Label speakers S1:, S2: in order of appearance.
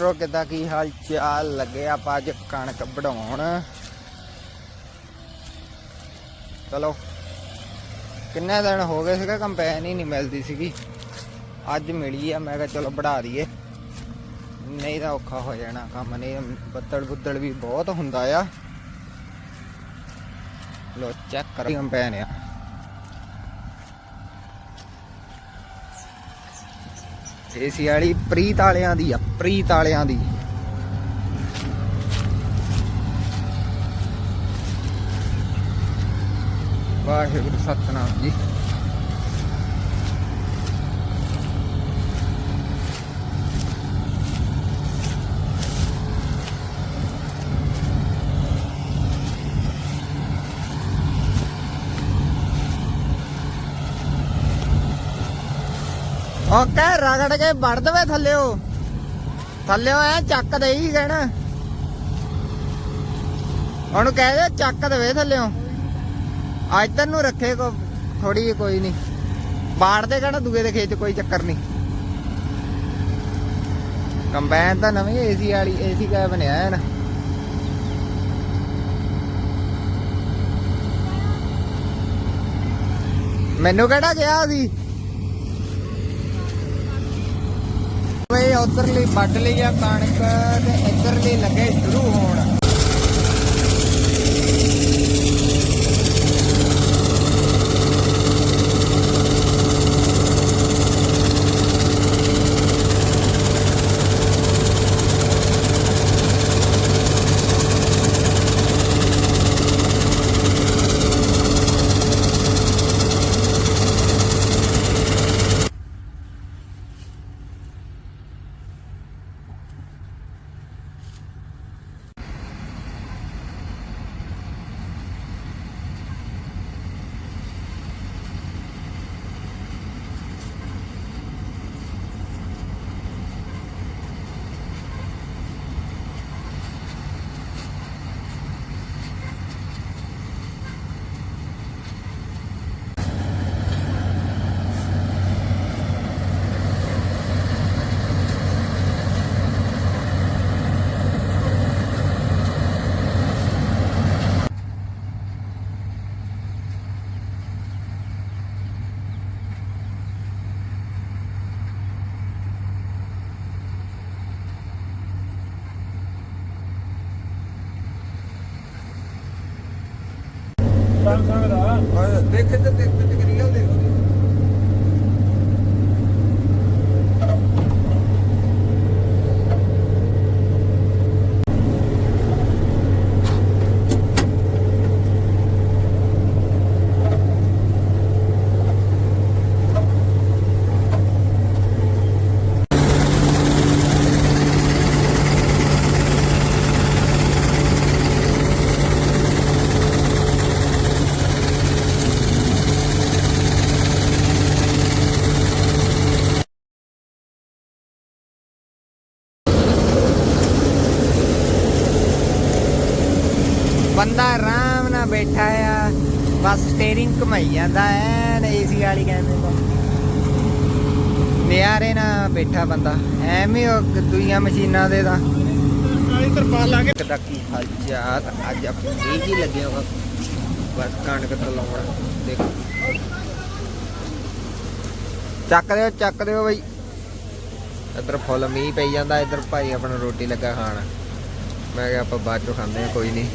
S1: ਰੋ ਕਿਦਾਂ ਕੀ ਹਾਲ ਚਾਲ? ਲੱਗੇ ਆਪਾਂ ਅੱਜ ਕਣਕ ਵਢਾਉਣ। ਚਲੋ, ਕਿੰਨੇ ਦਿਨ ਹੋ ਗਏ ਸੀਗਾ ਕੰਪੈਨ ਹੀ ਨਹੀਂ ਮਿਲਦੀ ਸੀਗੀ। ਅੱਜ ਮਿਲੀ ਆ, ਮੈਂ ਕਿਹਾ ਚਲੋ ਵਢਾ ਦਈਏ। ਨਹੀਂ ਤਾਂ ਔਖਾ ਹੋ ਜਾਣਾ ਕੰਮ, ਨਹੀਂ ਬੱਦਲ ਬੁੱਦਲ ਵੀ ਬਹੁਤ ਹੁੰਦਾ ਆ। ਲੋ ਚੈੱਕ ਕਰ। ਕੰਪੈਨ ਆ। ਏਸੀ ਵਾਲੀ ਪ੍ਰੀਤ ਵਾਲਿਆਂ ਦੀ ਆ ਪ੍ਰੀਤ ਵਾਲਿਆਂ ਦੀ। ਵਾਹਿਗੁਰੂ ਸਤਨਾਮ ਜੀ। ਉਹ ਰਗੜ ਕੇ ਵੜ ਦਵੇ ਥੱਲਿਓ। ਥੱਲਿਓ ਐ ਚੱਕ ਦੇਈ ਕਹਿਣਾ। ਉਹਨੂੰ ਕਹਿ ਦੇ ਚੱਕ ਦੇਵੇ ਥੱਲਿਓ। ਇੱਧਰ ਨੂੰ ਰੱਖੇ ਕੋ ਥੋੜੀ ਕੋਈ ਨਹੀਂ। ਬਾੜ ਦੇ ਕਹਿਣਾ ਦੂਏ ਦੇ ਖੇਤ 'ਚ ਕੋਈ ਚੱਕਰ ਨਹੀਂ। ਕੰਬਾਈਨ ਤਾਂ ਨਵੀਂ ਏਸੀ ਵਾਲੀ ਏਸੀ ਕਾ ਬਣਿਆ ਹੈ ਨਾ ਮੈਨੂੰ ਕਿਹੜਾ ਗਿਆ ਸੀ? ਵੇ ਉਧਰਲੀ ਵੱਢ ਲਈ ਆ ਕਣਕ ਤੇ ਇੱਧਰਲੀ ਲੱਗੇ ਸ਼ੁਰੂ ਹੋਣ। ਦੇਖ ਤੇ ਦੇਖ ਤੇ ਕਰੀਆ ਦੇਖ ਬੰਦਾ ਆਰਾਮ ਨਾਲ ਬੈਠਾ ਆ ਬਸ ਸਟੀਅਰਿੰਗ ਘੁਮਾਈ ਜਾਂਦਾ ਐਨ ਏਸੀ ਵਾਲੀ ਕਹਿੰਦੇ ਤਾਂ। ਨਿਆਰੇ ਨਾਲ ਬੈਠਾ ਬੰਦਾ ਐਵੇਂ ਉਹ ਦੁਨੀਆਂ ਮਸ਼ੀਨਾਂ ਦੇ ਤਾਂ।
S2: ਕਾਲੀ ਤਰਪਾਲ ਲਾ ਕੇ।
S1: ਕਿਦਾ ਕੀ ਹਾਲ ਚਾਲ ਅੱਜ ਆਪਣੀ ਜੀ ਹੀ ਲੱਗਿਆ ਵਾ ਬਸ ਕਣਕ ਤੋਂ ਲਾਉਣਾ ਦੇਖੋ। ਚੱਕ ਦਿਓ ਚੱਕ ਦਿਓ ਬਈ। ਇੱਧਰ ਫੁੱਲ ਮੀਂਹ ਪਈ ਜਾਂਦਾ ਇੱਧਰ ਭਾਈ ਆਪਣਾ ਰੋਟੀ ਲੱਗਾ ਖਾਣ। ਮੈਂ ਕਿਹਾ ਆਪਾਂ ਬਾਅਦ ਚੋਂ ਖਾਂਦੇ ਆ ਕੋਈ ਨਹੀਂ।